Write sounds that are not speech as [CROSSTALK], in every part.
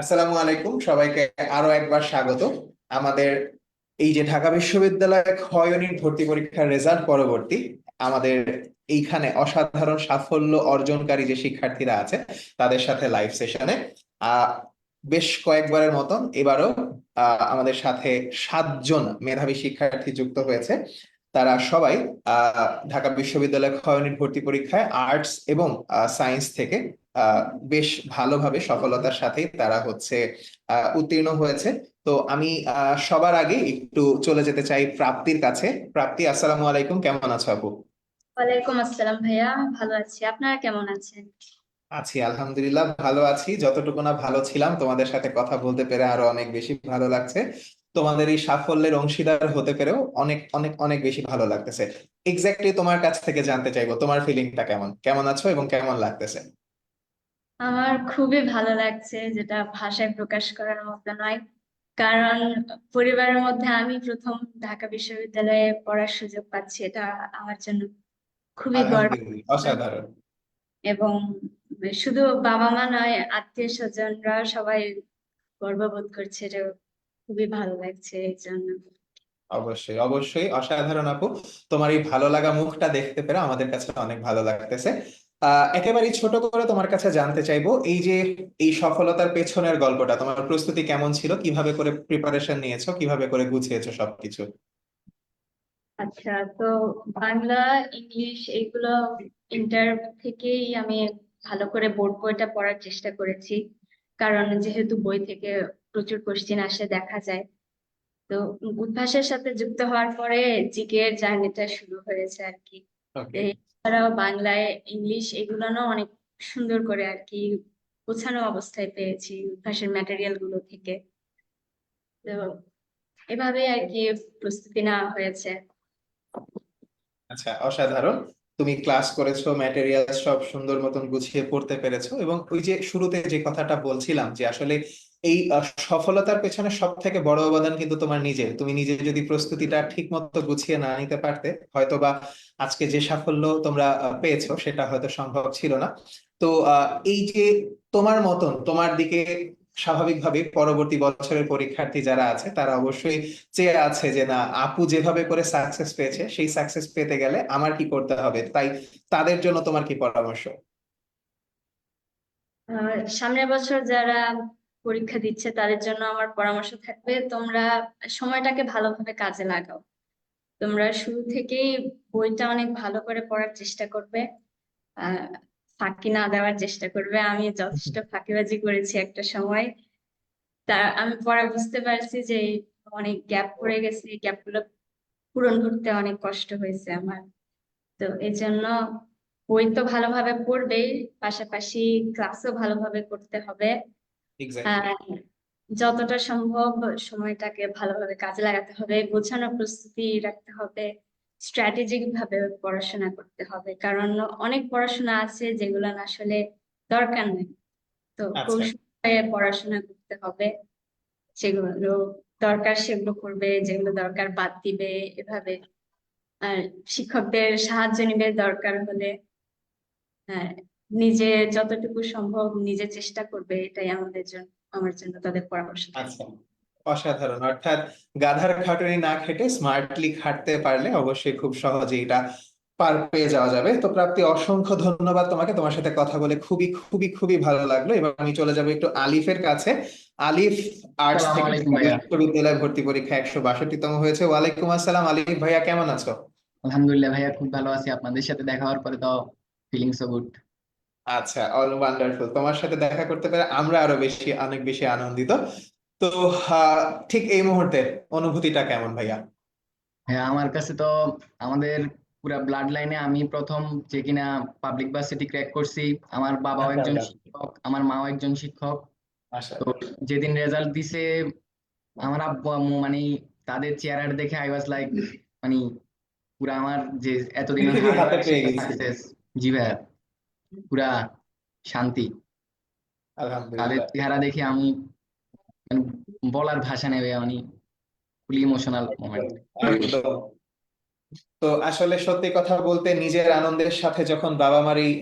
আসসালামু আলাইকুম, সবাইকে আরও একবার স্বাগত। আমাদের এই যে ঢাকা বিশ্ববিদ্যালয় ক্ষয়নির ভর্তি পরীক্ষার রেজাল্ট পরবর্তী, আমাদের এইখানে অসাধারণ সাফল্য অর্জনকারী যে শিক্ষার্থীরা আছে, তাদের সাথে লাইভ সেশনে বেশ কয়েকবারের মতন এবারও আমাদের সাথে সাতজন মেধাবী শিক্ষার্থী যুক্ত হয়েছে। তারা সবাই ঢাকা বিশ্ববিদ্যালয় ক্ষয়নির ভর্তি পরীক্ষায় আর্টস এবং সায়েন্স থেকে বেশ ভালোভাবে সফলতার সাথে তারা হচ্ছে আহ উত্তীর্ণ হয়েছে। তো আমি সবার আগে একটু চলে যেতে চাই প্রাপ্তির কাছে। প্রাপ্তি আসসালামু আলাইকুম। কেমন আছো আপু? ওয়ালাইকুম আসসালাম ভাইয়া। ভালো আছি। আপনারা কেমন আছেন? আছি আলহামদুলিল্লাহ ভালো আছি। যতটুকু না ভালো ছিলাম তোমাদের সাথে কথা বলতে পেরে আরও অনেক বেশি ভালো লাগছে। তোমাদের এই সাফল্যের অংশীদার হতে পেরেও অনেক অনেক অনেক বেশি ভালো লাগতেছে। এক্স্যাক্টলি তোমার কাছ থেকে জানতে চাইব তোমার ফিলিংটা কেমন? কেমন আছো এবং কেমন লাগতেছে? আমার খুবই ভালো লাগছে যেটা ভাষায় প্রকাশ করার মতো নয়। কারণ পরিবারের মধ্যে আমি প্রথম ঢাকা বিশ্ববিদ্যালয়ে পড়ার সুযোগ পাচ্ছি এটা আমার জন্য খুবই গর্ব। অসাধারণ। এবং শুধু বাবা মা নয় আত্মীয় স্বজনরা সবাই গর্ববোধ করছে এটা খুবই ভালো লাগছে এই জন্য। অবশ্যই অবশ্যই অসাধারণ আপু। তোমার এই ভালো লাগা মুখটা দেখতে পেরে আমাদের কাছে অনেক ভালো লাগতেছে। একেবারেই ছোট করে তোমার কাছে জানতে চাইব এই যে এই সফলতার পেছনের গল্পটা তোমার প্রস্তুতি কেমন ছিল? কীভাবে করে প্রিপারেশন নিয়েছো? কীভাবে করে গুছিয়েছো সবকিছু? আচ্ছা তো বাংলা ইংলিশ এগুলো ইন্টার থেকেই আমি ভালো করে বোর্ড বইটা পড়ার চেষ্টা করেছি। কারণ যেহেতু বই থেকে প্রচুর কোশ্চেন আসে দেখা যায়। তো উদ্ভাসের সাথে যুক্ত হওয়ার পরে জিকে এর জার্নিটা শুরু হয়েছে আর কি। এছাড়াও বাংলায় ইংলিশ এগুলো না অনেক সুন্দর করে আর কি গোছানো অবস্থায় পেয়েছি ভাষার ম্যাটেরিয়ালগুলো থেকে। তো এভাবে আর কি প্রস্তুতি নেওয়া হয়েছে। আচ্ছা অসাধারণ। তুমি ক্লাস করেছ ম্যাটেরিয়াল সব সুন্দর মতন গুছিয়ে পড়তে পেরেছ এবং ওই যে শুরুতে যে কথাটা বলছিলাম যে আসলে এই সফলতার পেছনে সব থেকে বড় অবদান কিন্তু তোমার নিজের। তুমি নিজে যদি প্রস্তুতিটা ঠিক মতো গুছিয়ে না নিতে পারতে হয়তো বা আজকে যে সাফল্য তোমরা পেয়েছ সেটা হয়তো সম্ভব ছিল না। তো এই যে তোমার মতন, তোমার দিকে স্বাভাবিকভাবে পরবর্তী বছরের পরীক্ষার্থী যারা আছে, তারা অবশ্যই চেয়ে আছে যে, না, আপু যেভাবে করে সাকসেস পেয়েছে, সেই সাকসেস পেতে গেলে আমার কি করতে হবে? তাই তাদের জন্য তোমার কি পরামর্শ? সামনের বছর যারা পরীক্ষা দিচ্ছে, তাদের জন্য আমার পরামর্শ থাকবে, তোমরা সময়টাকে ভালোভাবে কাজে লাগাও। তোমরা শুরু থেকেই বইটা অনেক ভালো করে পড়ার চেষ্টা করবে। ফাঁকি না দেওয়ার চেষ্টা করবে। আমি যথেষ্ট ফাঁকিবাজি করেছি একটা সময়। তা আমি পরে বুঝতে পারছি যে অনেক গ্যাপ পড়ে গেছে গ্যাপগুলো পূরণ করতে অনেক কষ্ট হয়েছে আমার। তো এই জন্য বই তো ভালোভাবে পড়বেই পাশাপাশি ক্লাসও ভালোভাবে করতে হবে। যতটা সম্ভব সময়টাকে ভালোভাবে কাজে লাগাতে হবে গোছানো প্রস্তুতি রাখতে হবে। স্ট্র্যাটেজিক ভাবে পড়াশোনা করতে হবে। কারণ অনেক পড়াশোনা আছে যেগুলো আসলে দরকার নেই। তো আচ্ছা। কৌশলে পড়াশোনা করতে হবে। সেগুলো দরকার সেগুলো করবে যেগুলো দরকার বাদ দিবে এভাবে। আর শিক্ষকদের সাহায্য নিবে দরকার হলে। হ্যাঁ নিজে যতটুকু সম্ভব নিজে চেষ্টা করবে এটাই আমাদের জন্য আমার জন্য তাদের পরামর্শ। আচ্ছা। অসাধারণ। অর্থাৎ গাধার খাটুনি না খেটে স্মার্টলি খাটতে পারলে অবশ্যই খুব সহজে এটা পার পেয়ে যাওয়া যাবে। তো প্রাপ্তি অসংখ্য ধন্যবাদ তোমাকে। তোমার সাথে কথা বলে খুবই খুবই খুবই ভালো লাগল। এবার আমি চলে যাব একটু আলিফের কাছে। আলিফ আর্টস থেকে বিশ্ববিদ্যালয় ভর্তি পরীক্ষা একশো বাষট্টিতম হয়েছে। ওয়ালাইকুম আসসালাম আলিফ। ভাইয়া কেমন আছো? আলহামদুলিল্লাহ ভাইয়া খুব ভালো আছি। আপনাদের সাথে দেখা হওয়ার পরে তো ফিলিং সো গুড আচ্ছা অল ওয়ান্ডারফুল তোমার সাথে দেখা করতে পেরে আমরা আরও বেশি অনেক বেশি আনন্দিত। তো ঠিক এই মুহূর্তে অনুভূতিটা কেমন ভাইয়া? হ্যাঁ আমার কাছে তো আমাদের পুরা ব্লাড লাইনে আমি প্রথম যে কিনা পাবলিক ভার্সিটি ক্র্যাক করছি। আমার বাবাও আচ্ছা একজন আচ্ছা। শিক্ষক আমার মাও একজন শিক্ষক। আচ্ছা। তো যেদিন রেজাল্ট দিছে আমার আব্বু আম্মু মানে তাদের চেহারা দেখে আই ওয়াজ লাইক মানে পুরা আমার যে সাকসেস [LAUGHS] জি ভাইয়া পুরা শান্তি। তাদের চেহারা দেখে আমি বলার ভাষা নেবে মানে ফুলি ইমোশনাল মোমেন্ট তো আসলে সত্যি কথা বলতে নিজের আনন্দের সাথে যখন বাবা মার এই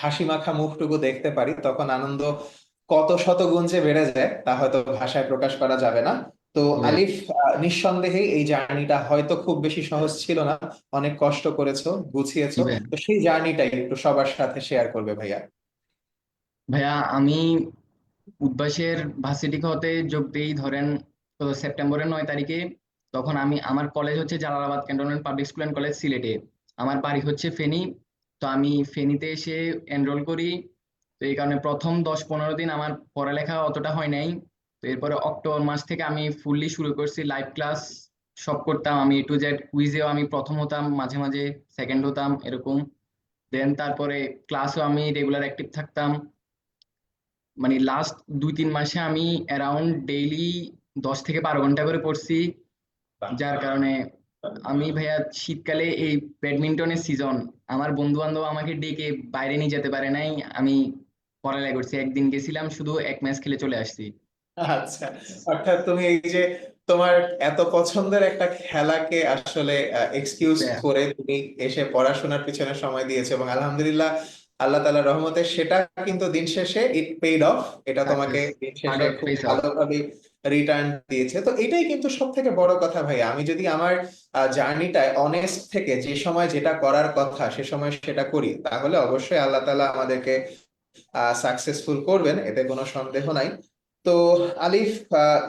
হাসি মাখা মুখটুকু দেখতে পারি তখন আনন্দ কত শত গুণ যে বেড়ে যায় তা হয়তো ভাষায় প্রকাশ করা যাবে না। তো আলিফ নিঃসন্দেহে এই জার্নিটা হয়তো খুব বেশি সহজ ছিল না অনেক কষ্ট করেছ গুছিয়েছো। তো সেই জার্নিটাই একটু সবার সাথে শেয়ার করবে ভাইয়া। ভাইয়া আমি উদ্ভাসের ভার্সিটি হতে যোগ দিই ধরেন সেপ্টেম্বরের নয় তারিখে তখন আমি আমার কলেজ হচ্ছে Jalalabad cantonment public school and college সিলেটে। আমার বাড়ি হচ্ছে ফেনী, তো আমি ফেনীতে এসে এনরোল করি। তো এই কারণে প্রথম দশ পনেরো দিন আমার পড়ালেখা অতটা হয় নাই। তো এরপরে অক্টোবর মাস থেকে আমি ফুললি শুরু করছি লাইভ ক্লাস সব করতাম। আমি এ টু জেড কুইজেও আমি প্রথম হতাম, মাঝে মাঝে সেকেন্ড হতাম, এরকম। দেন তারপরে ক্লাসেও আমি রেগুলার অ্যাক্টিভ থাকতাম। মানে লাস্ট দুই তিন মাসে আমি অ্যারাউন্ড ডেইলি দশ থেকে বারো ঘণ্টা করে পড়ছি। যার কারণে আমি ভাইয়া শীতকালে এই ব্যাডমিন্টনের সিজন আমার বন্ধু বান্ধব আমাকে ডেকে বাইরে নিয়ে যেতে পারে নাই। আমি পড়ালেখা করছি। একদিন গেছিলাম শুধু এক ম্যাচ খেলে চলে আসছি। আচ্ছা অর্থাৎ তুমি এই যে তোমার এত পছন্দের একটা খেলাকে আসলে এক্সকিউজ। করে তুমি এসে পড়াশোনার পিছনে সময় দিয়েছ এবং আলহামদুলিল্লাহ আল্লাহ তালা রহমতে সেটা কিন্তু দিন শেষে ইট পেইড অফ এটা তোমাকে দিন শেষে খুব ভালোভাবে রিটার্ন দিয়েছে। তো এটাই কিন্তু সব থেকে বড় কথা ভাই আমি যদি আমার জার্নিটায় অনেস্ট থেকে যে সময় যেটা করার কথা সে সময় সেটা করি তাহলে অবশ্যই আল্লাহ তালা আমাদেরকে সাকসেসফুল করবেন এতে কোনো সন্দেহ নাই। তো আলিফ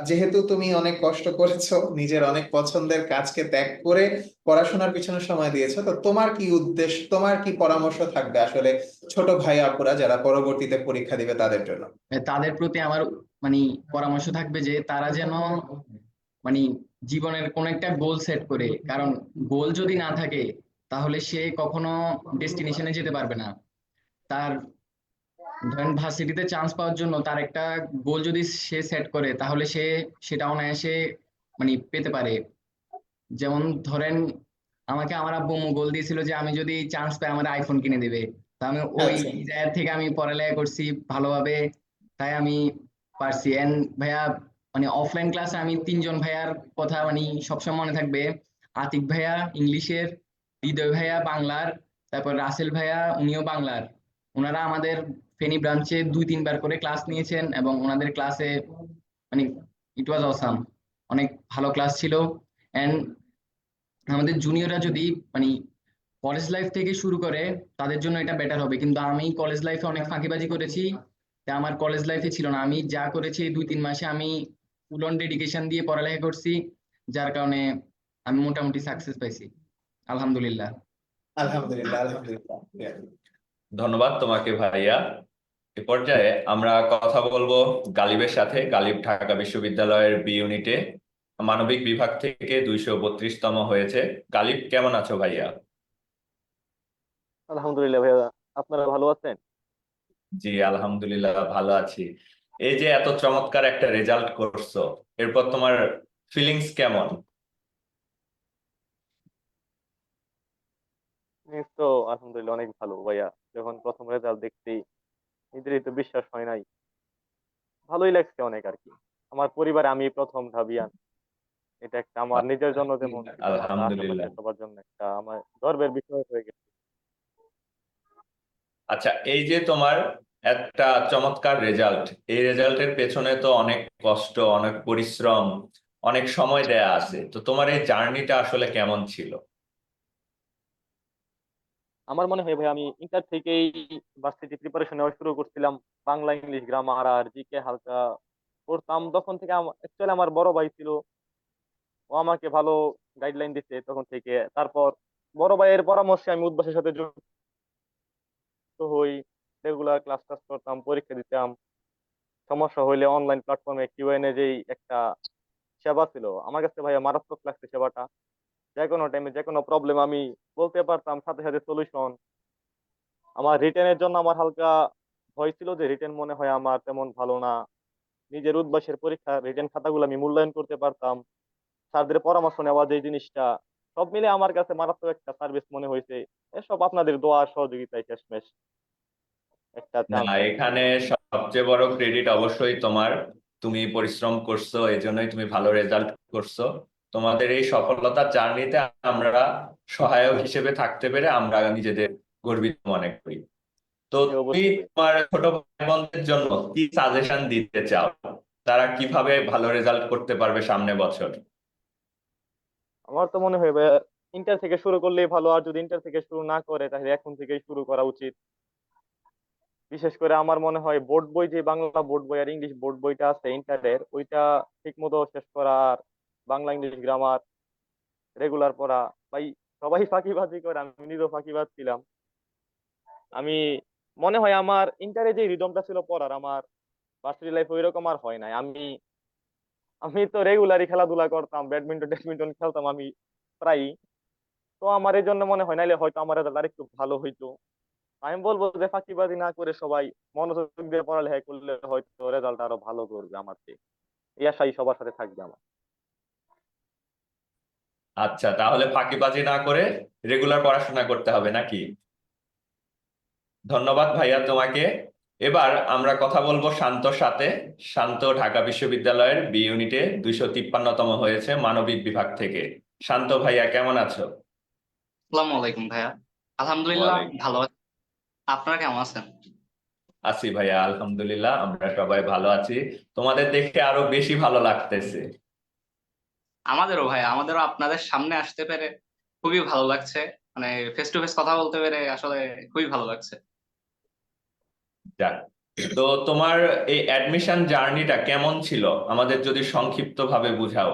যেহেতু তুমি অনেক কষ্ট করেছ, নিজের অনেক পছন্দের কাজকে ত্যাগ করে পড়াশোনার পিছনে সময় দিয়েছ, তো তোমার কি উদ্দেশ্য, তোমার কি পরামর্শ থাকবে আসলে ছোট ভাই আপুরা যারা পরবর্তীতে পরীক্ষা দিবে তাদের জন্য? তাদের প্রতি আমার মানে পরামর্শ থাকবে যে তারা যেন মানে জীবনের কোন একটা গোল সেট করে, কারণ গোল যদি না থাকে তাহলে সে কখনো ডেস্টিনেশনে যেতে পারবে না। তার ধরেন ভার্সিটিতে চান্স পাওয়ার জন্য তার একটা গোল যদি সে সেট করে তাহলে সে সেটা অনায়াসে মানে পেতে পারে। যেমন ধরেন আমাকে আমার আব্বু গোল দিয়েছিল যে আমি যদি চান্স পাই আমার আইফোন কিনে দেবে। তা আমি ওই আচ্ছা। জায়গা থেকে আমি পড়ালেখা করছি ভালোভাবে তাই আমি পারছি। এন্ড ভাইয়া মানে অফলাইন ক্লাসে আমি তিনজন ভাইয়ার কথা মানে সবসময় মনে থাকবে। আতিক ভাইয়া ইংলিশের হৃদয় ভাইয়া বাংলার তারপর রাসেল ভাইয়া উনিও বাংলার। ওনারা আমাদের ফেনী ব্রাঞ্চে দুই তিনবার করে ক্লাস নিয়েছেন এবং ওনাদের ক্লাসে মানে ইট ওয়াজ অসাম অনেক ভালো ক্লাস ছিল। এন্ড আমাদের জুনিয়ররা যদি মানে কলেজ লাইফ থেকে শুরু করে তাদের জন্য এটা বেটার হবে। কিন্তু আমি কলেজ লাইফে অনেক ফাঁকিবাজি করেছি। তা আমার কলেজ লাইফে ছিল না। আমি যা করেছি দুই তিন মাসে আমি ফুল অন ডেডিকেশন দিয়ে পড়ালেখা করছি। যার কারণে আমি মোটামুটি সাকসেস পাইছি। আলহামদুলিল্লাহ। আলহামদুলিল্লাহ আলহামদুলিল্লাহ। ধন্যবাদ তোমাকে ভাইয়া। এ পর্যায়ে আমরা কথা বলব গালিবের সাথে গালিব ঢাকা বিশ্ববিদ্যালয়ের বি ইউনিটে মানবিক বিভাগ থেকে দুইশো বত্রিশতম হয়েছে। গালিব কেমন আছো ভাইয়া? আলহামদুলিল্লাহ ভাইয়া আপনারা ভালো আছেন? জি আলহামদুলিল্লাহ ভালো আছি। এই যে এত চমৎকার একটা রেজাল্ট করছ এরপর তোমার ফিলিংস কেমন? তো আলহামদুলিল্লাহ অনেক ভালো ভাইয়া। যখন প্রথম রেজাল্ট দেখছি নিজেরই তো বিশ্বাস হয় নাই। ভালোই লাগছে অনেক আর কি। আমার পরিবারে আমি প্রথম ঢাবিয়ান। এটা একটা আমার নিজের জন্য যেমন আলহামদুলিল্লাহ। সবার জন্য একটা আমার গর্বের বিষয় হয়ে গেছে। আচ্ছা এই যে তোমার একটা চমৎকার রেজাল্ট এই রেজাল্টের পেছনে তো অনেক কষ্ট অনেক পরিশ্রম অনেক সময় দেয়া আছে। তো তোমার এই জার্নিটা আসলে কেমন ছিল? আমার মনে হয় ভাই, আমি ইন্টার থেকেই ভার্সিটি প্রিপারেশন নেওয়া শুরু করছিলাম। বাংলা ইংলিশ গ্রামার আর জিকে হালকা পড়তাম। তখন থেকে অ্যাকচুয়ালি আমার বড় ভাই ছিল। ও আমাকে ভালো গাইডলাইন দিচ্ছে তখন থেকে। তারপর বড় ভাইয়ের পরামর্শে আমি উদ্ভাসের সাথে যুক্ত হই। রেগুলার ক্লাস টাস করতাম, পরীক্ষা দিতাম। সমস্যা হইলে অনলাইন প্ল্যাটফর্মে কিউএনএ যেই একটা সেবা ছিল। আমার কাছে ভাইয়া মারাত্মক লাগছে সেবাটা। যে কোনো টাইমে যে কোনো প্রবলেম আমি বলতে পারতাম সাথে সাথে সলিউশন আমার রিটেনের জন্য আমার হালকা ভয় ছিল যে রিটেন মনে হয় আমার তেমন ভালো না। নিজের উদ্বাসের পরীক্ষা রিটেন খাতাগুলো আমি মূল্যায়ন করতে পারতাম। স্যারদের পরামর্শ নেওয়া যে জিনিসটা সব মিলে আমার কাছে মারাত্মক একটা সার্ভিস মনে হয়েছে। এসব আপনাদের দোয়া সহযোগিতায় শেষমেশ। একটা না এখানে সবচেয়ে বড় ক্রেডিট অবশ্যই তোমার। তুমি পরিশ্রম করছ এই জন্যই তুমি ভালো রেজাল্ট করছ। তোমাদের এই সফলতার জার্নিতে আমরা সহায়ক হিসেবে থাকতে পেরে আমরা নিজেদের গর্বিত মনে করি। তো তুমি তোমার ছোট ভাই বোনদের জন্য কি সাজেশন দিতে চাও? তারা কীভাবে ভালো রেজাল্ট করতে পারবে সামনে বছর? আমার তো মনে হয় ইন্টার থেকে শুরু করলেই ভালো আর যদি ইন্টার থেকে শুরু না করে তাহলে এখন থেকেই শুরু করা উচিত। বিশেষ করে আমার মনে হয় বোর্ড বই যে বাংলা বোর্ড বই আর ইংলিশ বোর্ড বইটা আছে ইন্টারের ওইটা ঠিক মতো শেষ করা আর বাংলা ইংলিশ গ্রামার রেগুলার পড়া। ভাই, সবাই ফাঁকিবাজি করে, আমি নিজেও ফাঁকিবাজ ছিলাম। আমি, মনে হয় আমার ইন্টারে যে রিদমটা ছিল পড়ার, আমার ভার্সিটি লাইফ ওই রকম আর হয় নাই। আমি আমি তো রেগুলারই খেলাধুলা করতাম ব্যাডমিন্টন ট্যাডমিন্টন খেলতাম আমি প্রায়ই। তো আমার এই জন্য মনে হয়, নাইলে হয়তো আমার রেজাল্ট আরেকটু ভালো হইতো। আমি বলব যে ফাঁকিবাজি না করে সবাই মনোযোগ দিয়ে পড়ালেখা করলে হয়তো রেজাল্ট আরও ভালো করবে আমার এই আশাই সবার সাথে থাকবে আমার। আচ্ছা তাহলে ফাঁকিবাজি না করে রেগুলার পড়াশোনা করতে হবে নাকি? ধন্যবাদ ভাইয়া তোমাকে। এবার আমরা কথা বলব শান্তর সাথে। শান্ত ঢাকা বিশ্ববিদ্যালয়ের বি ইউনিটে দুইশো তিপ্পান্নতম হয়েছে মানবিক বিভাগ থেকে। শান্ত ভাইয়া কেমন আছো? আসসালামু আলাইকুম ভাইয়া। আলহামদুলিল্লাহ ভালো আছি। আপনারা কেমন আছেন? আছি ভাইয়া আলহামদুলিল্লাহ আমরা সবাই ভালো আছি। তোমাদের দেখে আরও বেশি ভালো লাগতেছে। আমাদেরও ভাইয়া আমাদেরও আপনাদের সামনে আসতে পেরে খুবই ভালো লাগছে। মানে ফেস টু ফেস কথা বলতে পেরে আসলে খুবই ভালো লাগছে। যাক তো তোমার এই অ্যাডমিশন জার্নিটা কেমন ছিল? আমাদের যদি সংক্ষিপ্ত ভাবে বুঝাও।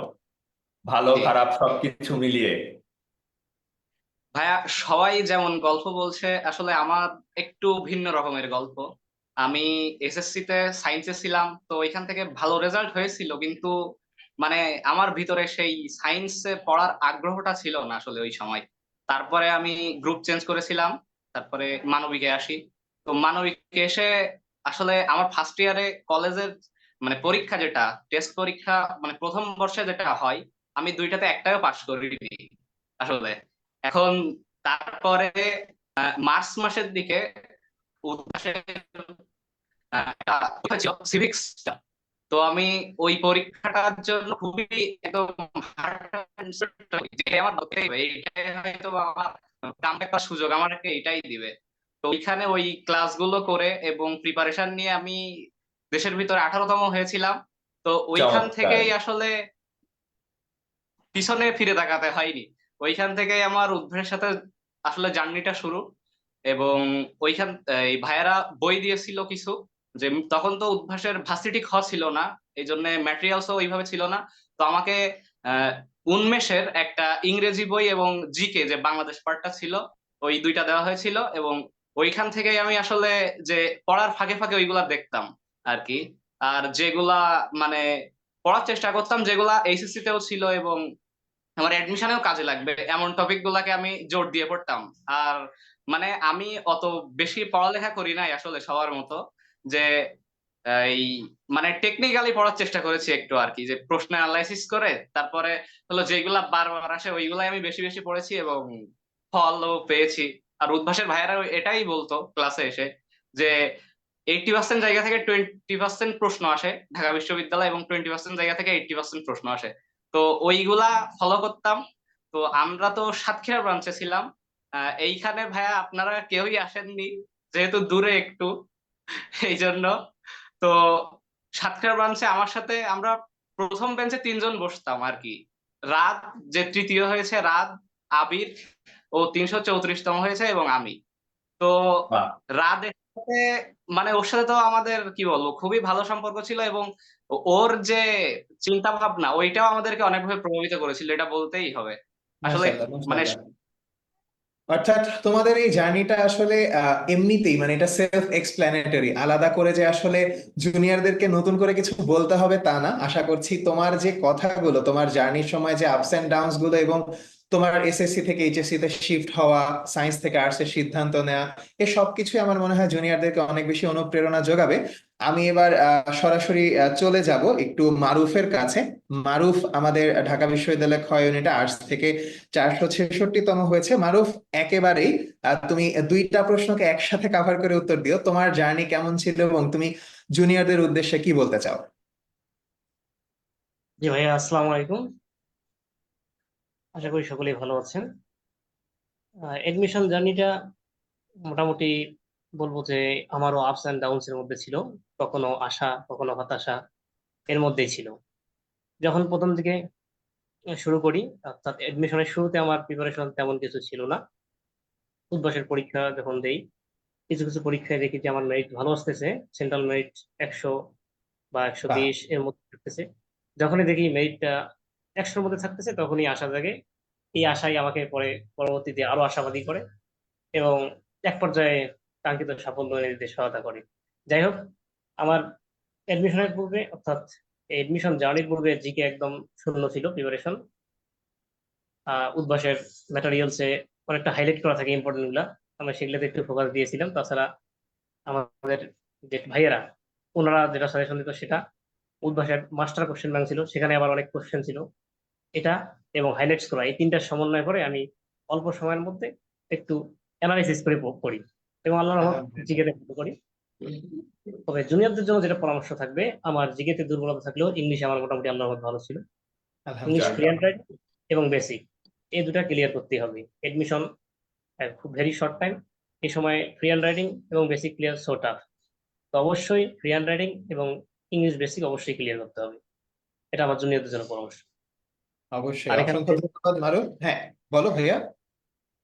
ভালো খারাপ সবকিছু মিলিয়ে। ভাইয়া সবাই যেমন গল্প বলছে আসলে আমার একটু ভিন্ন রকমের গল্প। আমি এসএসসি তে সায়েন্সে ছিলাম তো এখান থেকে ভালো রেজাল্ট হয়েছিল কিন্তু মানে আমার ভিতরে সেই সায়েন্সে পড়ার আগ্রহটা ছিল না আসলে ওই সময়। তারপরে আমি গ্রুপ চেঞ্জ করেছিলাম, তারপরে মানবিকে আসি। তো মানবিকে এসে আসলে আমার ফার্স্ট ইয়ারে কলেজের মানে পরীক্ষা যেটা টেস্ট পরীক্ষা মানে প্রথম বর্ষে যেটা হয়, আমি দুইটাতে একটাও পাশ করিনি আসলে। এখন তারপরে মার্চ মাসের দিকে সিভিক্সটা তো আমি ওই পরীক্ষাটার জন্য খুবই একদম আমার হয়তো কাম একটা সুযোগ আমাকে এটাই দিবে। তো ওইখানে ওই ক্লাসগুলো করে এবং প্রিপারেশন নিয়ে আমি দেশের ভিতরে আঠারোতম হয়েছিলাম। তো ওইখান। থেকেই আসলে পিছনে ফিরে তাকাতে হয়নি। ওইখান থেকেই আমার উদ্ভাসের সাথে আসলে জার্নিটা শুরু এবং ওইখান এই ভাইয়ারা বই দিয়েছিল কিছু। যে তখন তো উদ্ভাসের ভার্সিটি খ ছিল না এই জন্য ম্যাটেরিয়ালসও ওইভাবে ছিল না। তো আমাকে উন্মেষের একটা ইংরেজি বই এবং জিকে যে বাংলাদেশ পার্টটা ছিল, ওই দুইটা দেওয়া হয়েছিল এবং ওইখান থেকেই আমি আসলে যে পড়ার ফাঁকে ফাঁকে ওইগুলা দেখতাম আর কি আর যেগুলা মানে পড়ার চেষ্টা করতাম, যেগুলা এইচএসসি তেও ছিল এবং আমার অ্যাডমিশনেও কাজে লাগবে, এমন টপিক গুলাকে আমি জোর দিয়ে পড়তাম। আর মানে আমি অত বেশি পড়ালেখা করি নাই আসলে সবার মতো। যে এই মানে টেকনিক্যালি পড়ার চেষ্টা করেছি একটু আর কি যে প্রশ্ন অ্যানালাইসিস করে, তারপরে হলো যেগুলা বারবার আসে, ওইগুলাই আমি বেশি বেশি পড়েছি এবং ফলও পেয়েছি। আর উদ্ভাসের ভাইয়েরা এটাই বলতো ক্লাসে এসে যে এইটি পার্সেন্ট জায়গা থেকে টোয়েন্টি পার্সেন্ট প্রশ্ন আসে ঢাকা বিশ্ববিদ্যালয় এবং টোয়েন্টি পার্সেন্ট জায়গা থেকে এইটি পার্সেন্ট প্রশ্ন আসে। তো ওইগুলা ফলো করতাম। তো আমরা তো সাতক্ষীরা ব্রাঞ্চে ছিলাম। এইখানে ভাইয়া আপনারা কেউই আসেননি, যেহেতু দূরে একটু। [LAUGHS] এই জন্য তো সাতক্ষীরা ব্রাঞ্চে আমার সাথে আমরা প্রথম বেঞ্চে তিনজন বসতাম আর কি রাত যে তৃতীয় হয়েছে রাত আবির ও তিনশো চৌত্রিশতম হয়েছে এবং আমি তো। রাত সাথে মানে ওর সাথে তো আমাদের কি বলব খুবই ভালো সম্পর্ক ছিল এবং ওর যে চিন্তা ভাবনা ওইটাও আমাদেরকে অনেকভাবে প্রভাবিত করেছিল এটা বলতেই হবে আসলে মানে। অর্থাৎ তোমাদের এই জার্নিটা আসলে এমনিতেই মানে এটা সেলফ এক্সপ্ল্যানেটরি আলাদা করে যে আসলে জুনিয়রদেরকে নতুন করে কিছু বলতে হবে তা না। আশা করছি তোমার যে কথাগুলো, তোমার জার্নির সময় যে আপস অ্যান্ড ডাউনসগুলো এবং তোমার এসএসসি থেকে এইচএসসি তে শিফট হওয়া সায়েন্স থেকে আর্টস এর সিদ্ধান্ত নেওয়া এই সবকিছুই আমার মনে হয় জুনিয়রদেরকে অনেক বেশি অনুপ্রেরণা যোগাবে। আমি এবার সরাসরি চলে যাব একটু মারুফের কাছে। মারুফ আমাদের ঢাকা বিশ্ববিদ্যালয় ক্ষয় ইউনিটে আর্টস থেকে চারশো ছেষট্টিতম হয়েছে। মারুফ, একেবারেই তুমি দুইটা প্রশ্নকে একসাথে কাভার করে উত্তর দিও। তোমার জার্নি কেমন ছিল এবং তুমি জুনিয়রদের উদ্দেশ্যে কি বলতে চাও? জি ভাইয়া, আসসালামু আলাইকুম। আশা করি সকলেই ভালো আছেন। এডমিশন জার্নিটা মোটামুটি বলব যে আমারও আপস অ্যান্ড ডাউনস এর মধ্যে ছিল। কখনো আশা কখনো হতাশা এর মধ্যেই ছিল। যখন প্রথম দিকে শুরু করি অর্থাৎ এডমিশনের শুরুতে আমার প্রিপারেশন তেমন কিছু ছিল না। উদ্বাসের পরীক্ষা যখন দেই কিছু কিছু পরীক্ষায় দেখি যে আমার মেরিট ভালো আসতেছে। সেন্ট্রাল মেরিট একশো বা একশো বিশ এর মধ্যে থাকতেছে। যখনই দেখি মেরিটটা একশোর মধ্যে থাকতেছে, তখনই আশা জাগে। এই আশাই আমাকে পরে পরবর্তীতে আরও আশাবাদী করে এবং এক পর্যায়ে কাঙ্ক্ষিত সাফল্য এনে দিতে সহায়তা করে। যাই হোক, আমার এডমিশনের পূর্বে, অর্থাৎ এডমিশন জার্নির পূর্বে জিকে একদম শূন্য ছিল প্রিপারেশন উদ্ভাসের ম্যাটেরিয়ালসে অনেকটা হাইলাইট করা থাকে ইম্পর্টেন্টগুলা। আমরা সেগুলোতে একটু ফোকাস দিয়েছিলাম। তাছাড়া আমাদের যে ভাইয়েরা, ওনারা যেটা সাজেশন দিত সেটা, উদ্ভাসের মাস্টার কোশ্চেন ব্যাংক ছিল। সেখানে আবার অনেক কোশ্চেন ছিল। এটা এবং হাইলাইটস করা এই তিনটার সমন্বয় করে আমি অল্প সময়ের মধ্যে একটু অ্যানালাইসিস করে পড়ি এবং আল্লাহ আলহামদুলিল্লাহ। করি। তবে জুনিয়রদের জন্য যেটা পরামর্শ থাকবে আমার জিকেতে দুর্বলতা থাকলেও ইংলিশ আমার মোটামুটি আল্লাহ ভালো ছিল। ইংলিশ রাইটিং এবং বেসিক এই দুটা ক্লিয়ার করতে হবে। এডমিশন খুব ভেরি শর্ট টাইম এই সময় ফ্রি হ্যান্ড রাইটিং এবং বেসিক ক্লিয়ার সো টাফ তো অবশ্যই ফ্রি হ্যান্ড রাইটিং এবং ইংলিশ বেসিক অবশ্যই ক্লিয়ার করতে হবে। এটা আমার জুনিয়রদের জন্য পরামর্শ। অবশ্যই। অসংখ্য ধন্যবাদ মারুফ হ্যাঁ বলো ভাইয়া।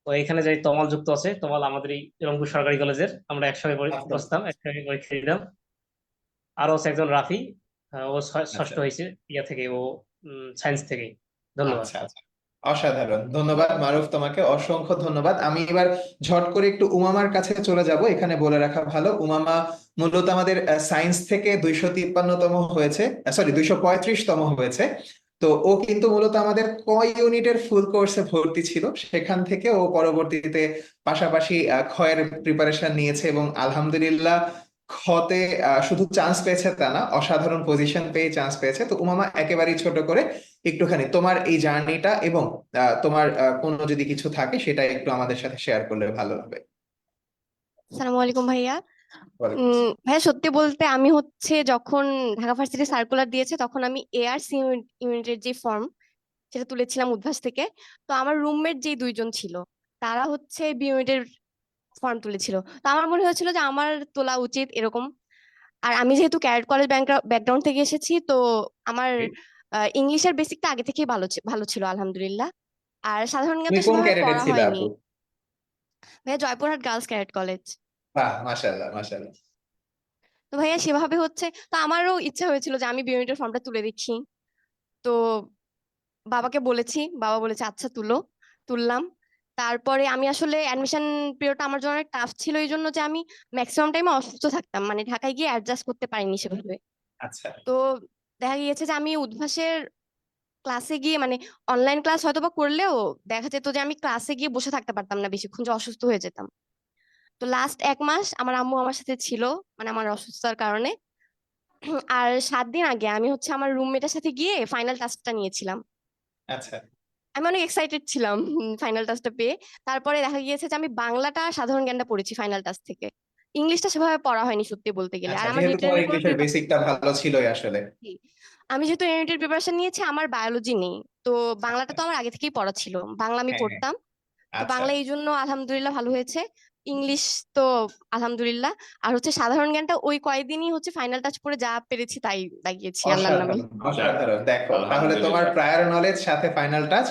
তো এখানে যাই তমাল যুক্ত আছে তমাল আমাদের এই রংপুর সরকারি কলেজের। আমরা একসঙ্গে আচ্ছা। বসতাম একসঙ্গে পরীক্ষা দিতাম। আরও আছে একজন রাফি ও ষষ্ঠ আচ্ছা। হয়েছে ইয়া থেকে ও সায়েন্স থেকে। ধন্যবাদ। আচ্ছা অসাধারণ। ধন্যবাদ মারুফ তোমাকে অসংখ্য ধন্যবাদ। আমি এবার ঝট করে একটু উমামার কাছে চলে যাব। এখানে বলে রাখা ভালো উমামা মূলত আমাদের সায়েন্স থেকে দুইশো তিপ্পান্নতম হয়েছে সরি দুইশো পঁয়ত্রিশতম হয়েছে। তো ও কিন্তু মূলত আমাদের ক ইউনিটের ফুল কোর্সে ভর্তি ছিল, সেখান থেকে ও পরবর্তীতে পাশাপাশি খয়ের প্রিপারেশন নিয়েছে এবং আলহামদুলিল্লাহ খতে শুধু চান্স পেয়েছে তা না, অসাধারণ পজিশন পেয়ে চান্স পেয়েছে। তো উমামা একেবারেই ছোট করে একটুখানি তোমার এই জার্নিটা এবং তোমার কোনো যদি কিছু থাকে সেটা একটু আমাদের সাথে শেয়ার করলে ভালো হবে। সালামু আলাইকুম ভাইয়া। ভাইয়া সত্যি বলতে আমি হচ্ছে যখন ঢাকা ভার্সিটি সার্কুলার দিয়েছে তখন আমি এআরসি ইউনিটের যে ফর্ম সেটা তুলেছিলাম উদ্ভাস থেকে। তো আমার রুমমেট যে দুইজন ছিল তারা হচ্ছে বি ইউনিটের ফর্ম তুলেছিল। তো আমার মনে হয়েছিল যে আমার তোলা উচিত এরকম। আর আমি যেহেতু ক্যারেট কলেজ ব্যাকগ্রাউন্ড থেকে এসেছি তো আমার. ইংলিশের বেসিকটা আগে থেকেই ভালো ভালো ছিল আলহামদুলিল্লাহ। আর সাধারণ জ্ঞান তো সেভাবে পড়া হয়নি। ভাইয়া জয়পুরহাট গার্লস ক্যারেট কলেজ বাহ মাশাআল্লাহ মাশাআল্লাহ। তো ভাইয়া সেভাবে হচ্ছে তো আমারও ইচ্ছা হয়েছিল যে আমি বিউনিটের ফর্মটা তুলে দেখি তো বাবাকে বলেছি বাবা বলেছে আচ্ছা তুলো। তুললাম। তারপরে আমি আসলে অ্যাডমিশন পিরিয়ডটা আমার জন্য অনেক টাফ ছিল এই জন্য যে আমি ম্যাক্সিমাম টাইমে অসুস্থ থাকতাম। মানে ঢাকায় গিয়ে অ্যাডজাস্ট করতে পারিনি সেভাবে। আচ্ছা। তো দেখা গিয়েছে যে আমি উদ্ভাসের ক্লাসে গিয়ে মানে অনলাইন ক্লাস হয়তো বা করলেও দেখা যেত যে আমি ক্লাসে গিয়ে বসে থাকতে পারতাম না বেশিক্ষণ যে অসুস্থ হয়ে যেতাম। তো লাস্ট এক মাস আমার আম্মু আমার সাথে ছিল মানে আমার অসুস্থতার কারণে। [CLEARS THROAT] আর সাত দিন আগে আমি হচ্ছে আমার রুমমেটের সাথে গিয়ে ফাইনাল টাস্কটা নিয়েছিলাম। আচ্ছা। আমি অনেক এক্সাইটেড ছিলাম [LAUGHS] ফাইনাল টাস্কটা পেয়ে। তারপরে দেখা গিয়েছে যে আমি বাংলাটা সাধারণ জ্ঞানটা পড়েছি ফাইনাল টাস্ক থেকে। ইংলিশটা সেভাবে পড়া হয়নি সত্যি বলতে গেলে। আর আচ্ছা আমার যেহেতু তোমার ইংলিশের বেসিকটা ভালো ছিলই আসলে। আমি যেহেতু ইউনিটের প্রিপারেশন নিয়েছি আমার বায়োলজি নেই। তো বাংলাটা তো আমার আগে থেকেই পড়া ছিল। বাংলা আমি হ্যাঁ, হ্যাঁ। পড়তাম। তো আচ্ছা। বাংলা এই জন্য আলহামদুলিল্লাহ ভালো হয়েছে। ইংলিশ তো আলহামদুলিল্লাহ। আর হচ্ছে সাধারণ জ্ঞানটা ওই কয়েকদিনই হচ্ছে ফাইনাল টাচ করে যা পেরেছি তাই লাগিয়েছি আল্লাহর নামে। দেখো তাহলে তোমার প্রায়র নলেজ সাথে ফাইনাল টাচ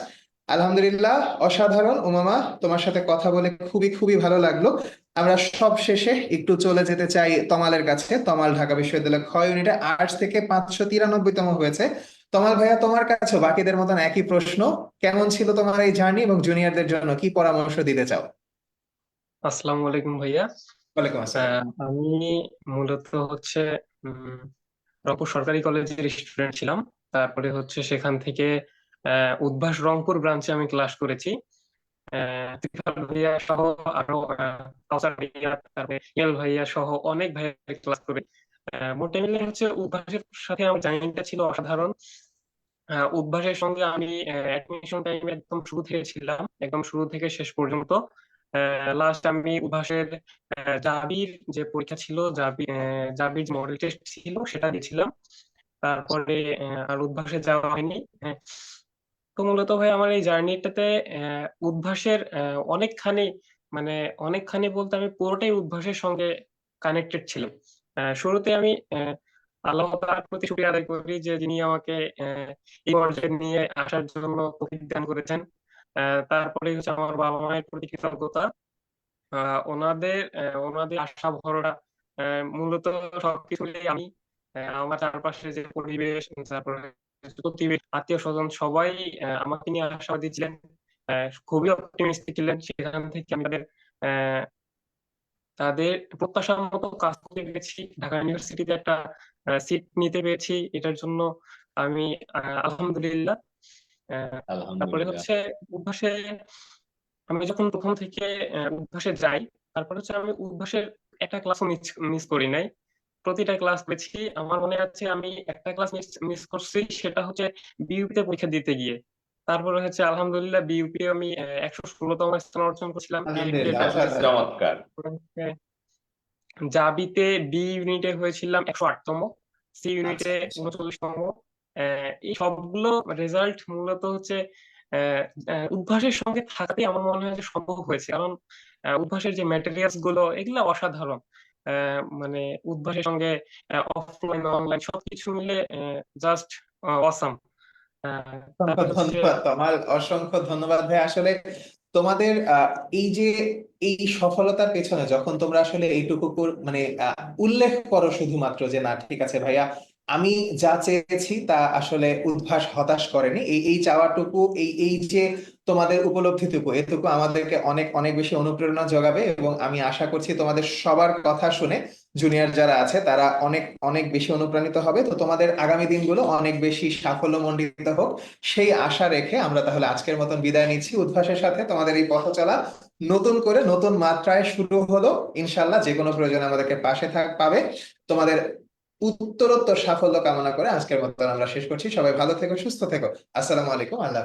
আলহামদুলিল্লাহ অসাধারণ। উমামা তোমার সাথে কথা বলে খুবই খুবই ভালো লাগল। আমরা সব শেষে একটু চলে যেতে চাই তমালের কাছে। তমাল ঢাকা বিশ্ববিদ্যালয় খ ইউনিটে আর্টস থেকে পাঁচশো তিরানব্বইতম হয়েছে। তমাল ভাইয়া তোমার কাছে বাকিদের মতন একই প্রশ্ন। কেমন ছিল তোমার এই জার্নি এবং জুনিয়রদের জন্য? কি পরামর্শ দিতে চাও? আসসালামু আলাইকুম ভাইয়া। ওয়ালাইকুম আসসালাম। আমি মূলত হচ্ছে রংপুর সরকারি কলেজের স্টুডেন্ট ছিলাম। তারপরে হচ্ছে সেখান থেকে উদ্ভাস রংপুর ব্রাঞ্চে আমি ক্লাস করেছি। ভাইয়া সহ আরও তারপরে ইয়াল ভাইয়া সহ অনেক ভাইয়া ক্লাস করে। মোটে মিলে হচ্ছে উদ্ভাসের সাথে আমার জার্নিটা ছিল অসাধারণ। উদ্ভাসের সঙ্গে আমি অ্যাডমিশন টাইমে একদম শুরু থেকে ছিলাম। একদম শুরু থেকে শেষ পর্যন্ত। লাস্ট আমি উদ্ভাসের আহ, জাবির যে পরীক্ষা ছিল জাবি জাবির যে মডেল টেস্ট ছিল সেটা দিয়েছিলাম। তারপরে আর উদ্ভাসে যাওয়া হয়নি। হ্যাঁ। তো মূলত ভাই আমার এই জার্নিটাতে উদ্ভাসের অনেকখানি মানে অনেকখানি বলতে আমি পুরোটাই উদ্ভাসের সঙ্গে কানেক্টেড ছিলাম। শুরুতে আমি আল্লাহ তাআলার প্রতি শুকরিয়া আদায় করি যে যিনি আমাকে এই পর্যায়ে নিয়ে আসার জন্য তৌফিক দান করেছেন। তারপরে হচ্ছে আমার বাবা মায়ের প্রতি কৃতজ্ঞতা। ওনাদের ওনাদের আশা, ভরসা মূলত সবকিছু আমি আমার চারপাশে যে পরিবেশ, তারপরে আত্মীয় স্বজন সবাই আমাকে নিয়ে আশাবাদী ছিলেন খুবই অপটিমিস্টিক ছিলেন। সেখান থেকে আমি তাদের তাদের প্রত্যাশা মতো কাজ করতে পেরেছি। ঢাকা ইউনিভার্সিটিতে একটা সিট নিতে পেরেছি। এটার জন্য আমি আলহামদুলিল্লাহ। তারপরে হচ্ছে উদ্ভাসে আমি যখন প্রথম থেকে আহ, উদ্ভাসে যাই তারপরে হচ্ছে আমি উদ্ভাসের একটা ক্লাসও মিস মিস করি নাই। প্রতিটা ক্লাস পেয়েছি আমার মনে আছে আমি একটা ক্লাস মিস মিস করছি সেটা হচ্ছে বিইউপিতে পরীক্ষা দিতে গিয়ে। তারপরে হচ্ছে আলহামদুলিল্লাহ বিইউপি আমি একশো ষোলোতম স্থান অর্জন করছিলাম। এর অসাধারণ। চমৎকার। জাবিতে বি ইউনিটে হয়েছিলাম একশো আটতম সি ইউনিটে আচ্ছা, আচ্ছা। উনচল্লিশতম এই সবগুলো রেজাল্ট মূলত হচ্ছে উদ্ভাসের সঙ্গে থাকাতেই আমার মনে হয় যে সম্ভব হয়েছে। কারণ উদ্ভাসের যে ম্যাটেরিয়ালসগুলো এগুলো অসাধারণ। মানে উদ্ভাসের সঙ্গে অফলাইন অনলাইন সবকিছু মিলে জাস্ট অসাম ধন্যবাদ তমাল অসংখ্য ধন্যবাদ ভাই। আসলে তোমাদের আহ, এই যে এই সফলতার পেছনে যখন তোমরা আসলে এইটুকু মানে উল্লেখ করো শুধুমাত্র যে না ঠিক আছে ভাইয়া। আমি যা চেয়েছি তা আসলে উদ্ভাস, হতাশ করেনি। এই এই চাওয়াটুকু, এই এই যে তোমাদের উপলব্ধিটুকু, এটুকু আমাদেরকে অনেক অনেক বেশি অনুপ্রেরণা যোগাবে এবং আমি আশা করছি তোমাদের সবার কথা শুনে জুনিয়র যারা আছে তারা অনেক অনেক বেশি অনুপ্রাণিত হবে। তো তোমাদের আগামী দিনগুলো অনেক বেশি সাফল্যমণ্ডিত হোক। সেই আশা রেখে আমরা তাহলে আজকের মতন বিদায় নিচ্ছি। উদ্ভাসের সাথে তোমাদের এই পথ চলা নতুন করে, নতুন মাত্রায় শুরু হলো। ইনশাল্লাহ যে কোনো প্রয়োজনে আমাদেরকে পাশে থাক, পাবে। তোমাদের উত্তরোত্তর সাফল্য কামনা করে আজকের মতন আমরা শেষ করছি। সবাই ভালো থেকো, সুস্থ থেকো। আসসালামু আলাইকুম, আল্লাহ